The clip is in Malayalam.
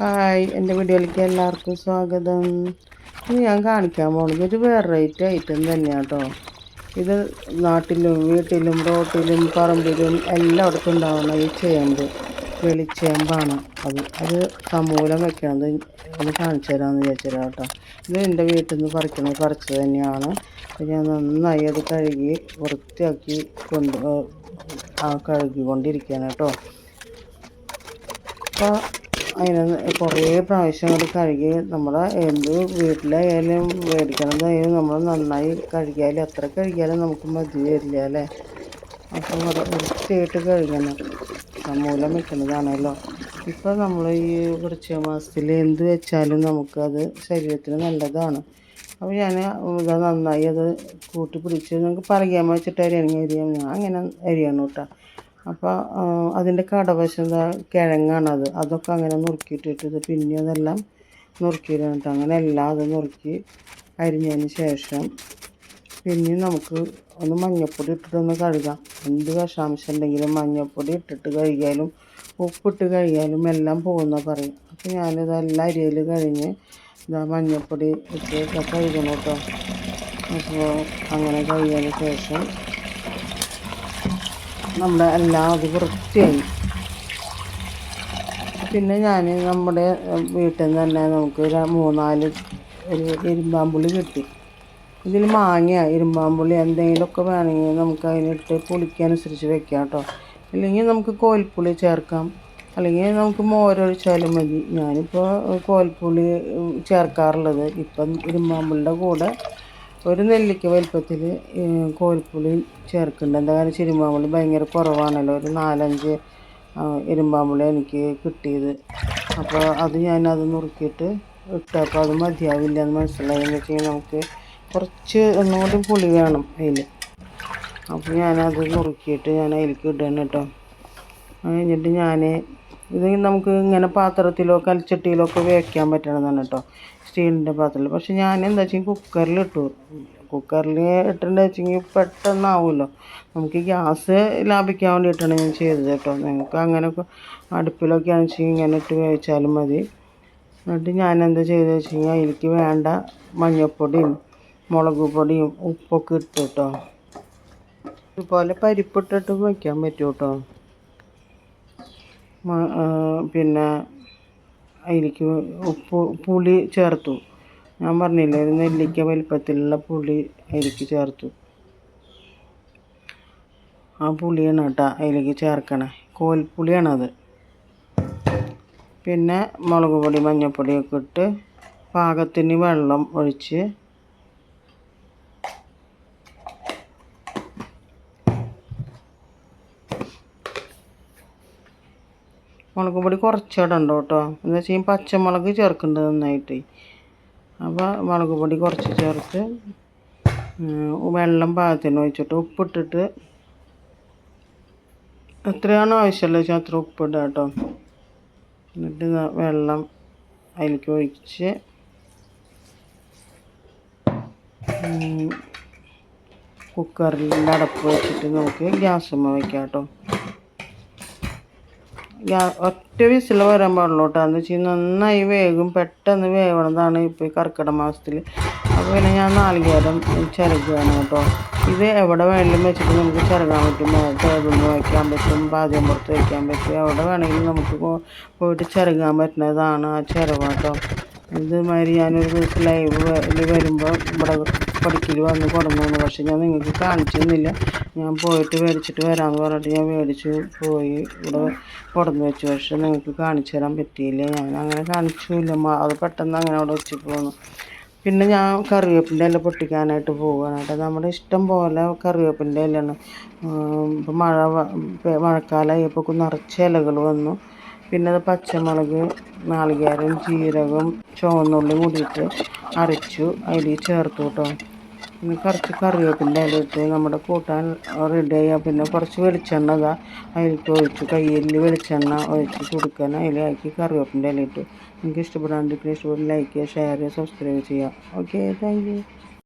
ഹായ് എന്റെ വീഡിയോയിലേക്ക് എല്ലാവർക്കും സ്വാഗതം. ഇത് ഞാൻ കാണിക്കാൻ പോകുന്നത് ഒരു വെറൈറ്റി ഐറ്റം തന്നെയാണ് കേട്ടോ ഇത് നാട്ടിലും വീട്ടിലും റോട്ടിലും പറമ്പിലും എല്ലായിടത്തും ഉണ്ടാവുന്ന ഈ ചേമ്പ് വെളിച്ചേമ്പാണ് അത്. അത് സമൂലം വെക്കണത് ഒന്ന് കാണിച്ചു തരാമെന്ന് വിചാരിച്ചു കേട്ടോ ഇത് എന്റെ വീട്ടിൽ നിന്ന് പറിക്കുന്നത് പറിച്ചത് തന്നെയാണ്. ഞാൻ നന്നായി അത് കഴുകി വൃത്തിയാക്കി കൊണ്ട് കഴുകിക്കൊണ്ടിരിക്കുകയാണ് കേട്ടോ അപ്പോൾ അതിന് കുറേ പ്രാവശ്യം കൂടി കഴുകി നമ്മുടെ എന്ത് വീട്ടിലായാലും മേടിക്കണതായാലും നമ്മൾ നന്നായി കഴുകിയാലും എത്ര കഴുകിയാലും നമുക്ക് മതി വരില്ല അല്ലേ? അപ്പോൾ വൃത്തിയായിട്ട് കഴുകണം. സമൂലം വെക്കുന്നതാണല്ലോ ഇപ്പോൾ നമ്മൾ ഈ വൃശ്ചിക മാസത്തിൽ എന്ത് വെച്ചാലും നമുക്കത് ശരീരത്തിന് നല്ലതാണ്. അപ്പോൾ ഞാൻ ഇത് നന്നായി അത് കൂട്ടി പിടിച്ച് നമുക്ക് പറയാൻ വെച്ചിട്ട് അരിയണമെങ്കിൽ അരിയാം ഞാൻ അങ്ങനെ അരിയണം കേട്ടോ. അപ്പോൾ അതിന്റെ കടവശം കിഴങ്ങാണത് അതൊക്കെ അങ്ങനെ നുറുക്കിയിട്ടിട്ടത് പിന്നെ അതെല്ലാം നുറുക്കിയിട്ടുണ്ട് അങ്ങനെ എല്ലാം അത് നുറുക്കി അരിഞ്ഞതിന് ശേഷം പിന്നെ നമുക്ക് ഒന്ന് മഞ്ഞൾപ്പൊടി ഇട്ടിട്ടൊന്ന് കഴുകാം. എന്ത് വിഷാംശം ഉണ്ടെങ്കിലും മഞ്ഞൾപ്പൊടി ഇട്ടിട്ട് കഴുകിയാലും ഉപ്പിട്ട് കഴുകിയാലും എല്ലാം പോകുന്ന പറയും അപ്പോൾ ഞാനിതെല്ലാം അരിയിൽ കഴിഞ്ഞ് ഇതാ മഞ്ഞൾപ്പൊടി ഇട്ട് കഴുകണം കേട്ടോ. അപ്പോൾ അങ്ങനെ കഴുകിയതിന് ശേഷം നമ്മുടെ എല്ലാം അത് വൃത്തിയായി. പിന്നെ ഞാൻ നമ്മുടെ വീട്ടിൽ നിന്ന് തന്നെ നമുക്ക് ഒരു മൂന്നാൽ ഒരു ഇരുമ്പാമ്പുളി കിട്ടി. ഇതിൽ മാങ്ങ ഇരുമ്പാമ്പുളി എന്തെങ്കിലുമൊക്കെ വേണമെങ്കിൽ നമുക്ക് അതിനിട്ട് പുളിക്കനുസരിച്ച് വെക്കാം കേട്ടോ. അല്ലെങ്കിൽ നമുക്ക് കോൽപ്പുളി ചേർക്കാം. അല്ലെങ്കിൽ നമുക്ക് മോരൊഴിച്ചാലും മതി. ഞാനിപ്പോൾ കോൽപ്പുളി ചേർക്കാറുള്ളത്. ഇപ്പം ഇരുമ്പാമ്പുളിയുടെ കൂടെ ഒരു നെല്ലിക്ക വലുപ്പത്തിൽ കോൽപ്പുളി ചേർക്കുന്നുണ്ട്. എന്താ കാരണം ചെരുമ്പാമ്പുളി ഭയങ്കര കുറവാണല്ലോ. ഒരു നാലഞ്ച് എരുമ്പാമ്പുളി എനിക്ക് കിട്ടിയത്. അപ്പോൾ അത് ഞാൻ അത് നുറുക്കിയിട്ട് ഇട്ടപ്പോൾ അത് മതിയാവില്ല എന്ന് മനസ്സിലായി. എന്ന് വെച്ച് കഴിഞ്ഞാൽ നമുക്ക് കുറച്ച് ഒന്നുകൂടി പുളി വേണം അതിൽ. അപ്പോൾ ഞാനത് നുറുക്കിയിട്ട് ഞാൻ അതിലേക്ക് ഇടണം കേട്ടോ. കഴിഞ്ഞിട്ട് ഞാൻ ഇത് നമുക്ക് ഇങ്ങനെ പാത്രത്തിലോ കൽച്ചട്ടിയിലോ ഒക്കെ വേവിക്കാൻ പറ്റണതാണ് കേട്ടോ സ്റ്റീലിന്റെ പാത്രത്തിൽ. പക്ഷെ ഞാൻ എന്താ വെച്ചാൽ കുക്കറിൽ ഇട്ടു. കുക്കറിൽ ഇട്ടിട്ടുണ്ടെന്ന് വെച്ചെങ്കിൽ പെട്ടെന്നാവുമല്ലോ നമുക്ക് ഗ്യാസ് ലാഭിക്കാൻ വേണ്ടിയിട്ടാണ് ഞാൻ ചെയ്തത് കേട്ടോ നിങ്ങൾക്ക് അങ്ങനെ അടുപ്പിലൊക്കെ ആണെന്ന് വെച്ചാൽ ഇങ്ങനെ ഇട്ട് വേവിച്ചാലും മതി. എന്നിട്ട് ഞാൻ എന്താ ചെയ്തത് വെച്ച് കഴിഞ്ഞാൽ എനിക്ക് വേണ്ട മഞ്ഞൾപ്പൊടിയും മുളക് പൊടിയും ഉപ്പൊക്കെ ഇട്ടു കേട്ടോ ഇതുപോലെ പരിപ്പിട്ടിട്ട് വയ്ക്കാൻ പറ്റും കേട്ടോ പിന്നെ അതിലേക്ക് ഉപ്പ് പുളി ചേർത്തു. ഞാൻ പറഞ്ഞില്ലേ നെല്ലിക്ക വലിപ്പത്തിലുള്ള പുളി അതിലേക്ക് ചേർത്തു. ആ പുളിയാണ് കേട്ടോ അതിലേക്ക് ചേർക്കണേ. കോൽപ്പുളിയാണത് പിന്നെ മുളക് പൊടി മഞ്ഞൾപ്പൊടിയൊക്കെ ഇട്ട് പാകത്തിന് വെള്ളം ഒഴിച്ച് മുളക് പൊടി കുറച്ചിടണ്ട കേട്ടോ. എന്ന് വെച്ച് കഴിഞ്ഞാൽ പച്ചമുളക് ചേർക്കേണ്ടത് നന്നായിട്ട്. അപ്പോൾ മുളക് പൊടി കുറച്ച് ചേർത്ത് വെള്ളം പാകത്തിന് ഒഴിച്ചിട്ട് ഉപ്പിട്ടിട്ട് എത്രയാണോ ആവശ്യമുള്ളത് വെച്ചാൽ അത്ര ഉപ്പിടുക കേട്ടോ. എന്നിട്ട് വെള്ളം അതിലേക്ക് ഒഴിച്ച് കുക്കറിൽ അടപ്പ് വെച്ചിട്ട് നമുക്ക് ഗ്യാസുമ്മ വയ്ക്കാം കേട്ടോ. ഒറ്റ വിസിൽ വരാൻ പാടുള്ളൂ കേട്ടോ. എന്ന് വെച്ചാൽ നന്നായി വേഗം പെട്ടെന്ന് വേവണതാണ് ഇപ്പോൾ ഈ കർക്കിടക മാസത്തിൽ അപ്പോൾ പിന്നെ ഞാൻ നാളികേരം ചിരകുകയാണ് കേട്ടോ. ഇത് എവിടെ വേണമെങ്കിലും വെച്ചിട്ട് നമുക്ക് ചിരകാൻ പറ്റും. ടേബിളിൽ വയ്ക്കാൻ പറ്റും പാചകം പുറത്ത് വയ്ക്കാൻ പറ്റും. എവിടെ വേണമെങ്കിലും നമുക്ക് പോയിട്ട് ചിരകാൻ പറ്റുന്നതാണ് ആ ചിരവ് കേട്ടോ. ഇതുമാതിരി ഞാനൊരു ദിവസം ലൈവ് വരുമ്പോൾ ഇവിടെ പഠിക്കൽ വന്ന് കൊടുന്നു പക്ഷെ ഞാൻ നിങ്ങൾക്ക് കാണിച്ചു തന്നില്ല ഞാൻ പോയിട്ട് മേടിച്ചിട്ട് വരാമെന്ന് പറഞ്ഞിട്ട് ഞാൻ മേടിച്ച് പോയി. ഇവിടെ കൊടുന്ന് വെച്ചു. പക്ഷെ നിങ്ങൾക്ക് കാണിച്ചു തരാൻ പറ്റിയില്ല. ഞാൻ അങ്ങനെ കാണിച്ചില്ല അത് പെട്ടെന്ന് അങ്ങനെ അവിടെ വെച്ച് പോന്നു. പിന്നെ ഞാൻ കറിവേപ്പിന്റെ ഇല പൊട്ടിക്കാനായിട്ട് പോവുകയാണ്. കേട്ടോ നമ്മുടെ ഇഷ്ടം പോലെ കറിവേപ്പിന്റെ ഇലയാണ്. ഇപ്പം മഴ മഴക്കാലമായപ്പോൾ നിറച്ച് ഇലകൾ വന്നു. പിന്നെ അത് പച്ചമുളക് നാളികേരം ജീരകം ചുവന്നുള്ളി കൂടിയിട്ട് അരച്ചു. അതിൽ ചേർത്തു കേട്ടോ. പിന്നെ കുറച്ച് കറിവേപ്പിന്റെ ഇല ഇട്ട് നമ്മുടെ കൂട്ടാൻ റെഡിയായി പിന്നെ കുറച്ച് വെളിച്ചെണ്ണ ഇതാ അതിലേക്ക് ഒഴിച്ച് കയ്യിൽ വെളിച്ചെണ്ണ ഒഴിച്ച് കൊടുക്കാൻ അതിലാക്കി കറിവേപ്പിന്റെ ഇല നിങ്ങൾക്ക് ഇഷ്ടപ്പെടാണ്ടിരിക്കുന്ന ഇഷ്ടപ്പെടുന്ന ലൈക്ക് ചെയ്യുക ഷെയർ ചെയ്യുക സബ്സ്ക്രൈബ് ചെയ്യുക ഓക്കെ താങ്ക്